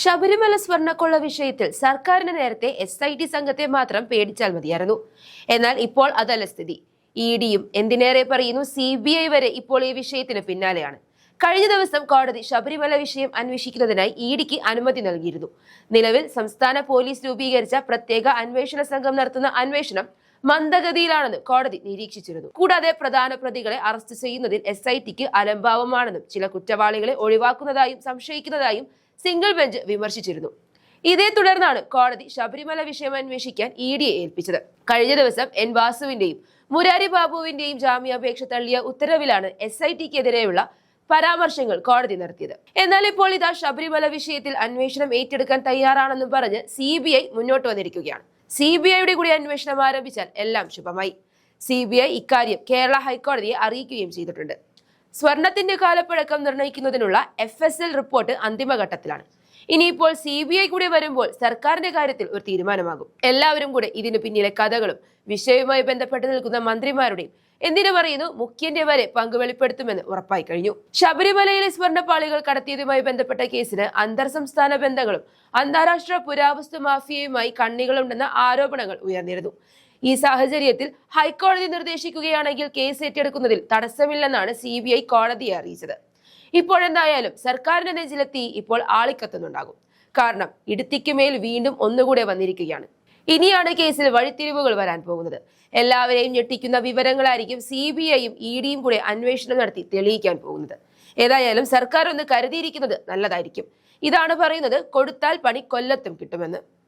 ശബരിമല സ്വർണക്കൊള്ള വിഷയത്തിൽ സർക്കാരിന് നേരത്തെ എസ് ഐ ടി സംഘത്തെ മാത്രം പേടിച്ചാൽ മതിയായിരുന്നു. എന്നാൽ ഇപ്പോൾ അതല്ല സ്ഥിതി. ഇ ഡിയും എന്തിനേറെ പറയുന്നു സി ബി ഐ വരെ ഇപ്പോൾ ഈ വിഷയത്തിന് പിന്നാലെയാണ്. കഴിഞ്ഞ ദിവസം കോടതി ശബരിമല വിഷയം അന്വേഷിക്കുന്നതിനായി ഇ ഡിക്ക് അനുമതി നൽകിയിരുന്നു. നിലവിൽ സംസ്ഥാന പോലീസ് രൂപീകരിച്ച പ്രത്യേക അന്വേഷണ സംഘം നടത്തുന്ന അന്വേഷണം മന്ദഗതിയിലാണെന്ന് കോടതി നിരീക്ഷിച്ചിരുന്നു. കൂടാതെ പ്രധാന പ്രതികളെ അറസ്റ്റ് ചെയ്യുന്നതിൽ എസ് ഐ ടിക്ക് അലംഭാവമാണെന്നും ചില കുറ്റവാളികളെ ഒഴിവാക്കുന്നതായും സംശയിക്കുന്നതായും സിംഗിൾ ബെഞ്ച് വിമർശിച്ചിരുന്നു. ഇതേ തുടർന്നാണ് കോടതി ശബരിമല വിഷയം അന്വേഷിക്കാൻ ഇ ഡിയെ ഏൽപ്പിച്ചത്. കഴിഞ്ഞ ദിവസം എൻ വാസുവിന്റെയും മുരാരി ബാബുവിന്റെയും ജാമ്യാപേക്ഷ തള്ളിയ ഉത്തരവിലാണ് എസ് ഐ ടിക്കെതിരെയുള്ള പരാമർശങ്ങൾ കോടതി നടത്തിയത്. എന്നാൽ ഇപ്പോൾ ഇതാ ശബരിമല വിഷയത്തിൽ അന്വേഷണം ഏറ്റെടുക്കാൻ തയ്യാറാണെന്നും പറഞ്ഞ് സി ബി ഐ മുന്നോട്ട് വന്നിരിക്കുകയാണ്. സി ബി ഐയുടെ കൂടി അന്വേഷണം ആരംഭിച്ചാൽ എല്ലാം ശുഭമായി. സി ബി ഐ ഇക്കാര്യം കേരള ഹൈക്കോടതിയെ അറിയിക്കുകയും ചെയ്തിട്ടുണ്ട്. സ്വർണത്തിന്റെ കാലപ്പഴക്കം നിർണയിക്കുന്നതിനുള്ള എഫ് എസ് എൽ റിപ്പോർട്ട് അന്തിമഘട്ടത്തിലാണ്. ഇനിയിപ്പോൾ സി ബി ഐ കൂടി വരുമ്പോൾ സർക്കാരിന്റെ കാര്യത്തിൽ ഒരു തീരുമാനമാകും. എല്ലാവരും കൂടെ ഇതിന് പിന്നിലെ കഥകളും വിഷയവുമായി ബന്ധപ്പെട്ട് നിൽക്കുന്ന മന്ത്രിമാരുടെയും എന്തിനു പറയുന്നു മുഖ്യന്റെ വരെ പങ്ക് വെളിപ്പെടുത്തുമെന്ന് ഉറപ്പായി കഴിഞ്ഞു. ശബരിമലയിലെ സ്വർണപ്പാളികൾ കടത്തിയതുമായി ബന്ധപ്പെട്ട കേസിന് അന്തർ സംസ്ഥാന ബന്ധങ്ങളും അന്താരാഷ്ട്ര പുരാവസ്തു മാഫിയയുമായി കണ്ണികളുണ്ടെന്ന ആരോപണങ്ങൾ ഉയർന്നിരുന്നു. ഈ സാഹചര്യത്തിൽ ഹൈക്കോടതി നിർദ്ദേശിക്കുകയാണെങ്കിൽ കേസ് ഏറ്റെടുക്കുന്നതിൽ തടസ്സമില്ലെന്നാണ് സി ബി ഐ കോടതിയെ അറിയിച്ചത്. ഇപ്പോഴെന്തായാലും സർക്കാരിന്റെ നെഞ്ചിലെത്തി ഇപ്പോൾ ആളിക്കത്തുന്നുണ്ടാകും. കാരണം ഇടുത്തിക്കുമേൽ വീണ്ടും ഒന്നുകൂടെ വന്നിരിക്കുകയാണ്. ഇനിയാണ് കേസിൽ വഴിത്തിരിവുകൾ വരാൻ പോകുന്നത്. എല്ലാവരെയും ഞെട്ടിക്കുന്ന വിവരങ്ങളായിരിക്കും സി ബി ഐയും ഇ ഡിയും കൂടെ അന്വേഷണം നടത്തി തെളിയിക്കാൻ പോകുന്നത്. ഏതായാലും സർക്കാർ ഒന്ന് കരുതിയിരിക്കുന്നത് നല്ലതായിരിക്കും. ഇതാണ് പറയുന്നത് കൊടുത്താൽ പണി കൊല്ലത്തും കിട്ടുമെന്ന്.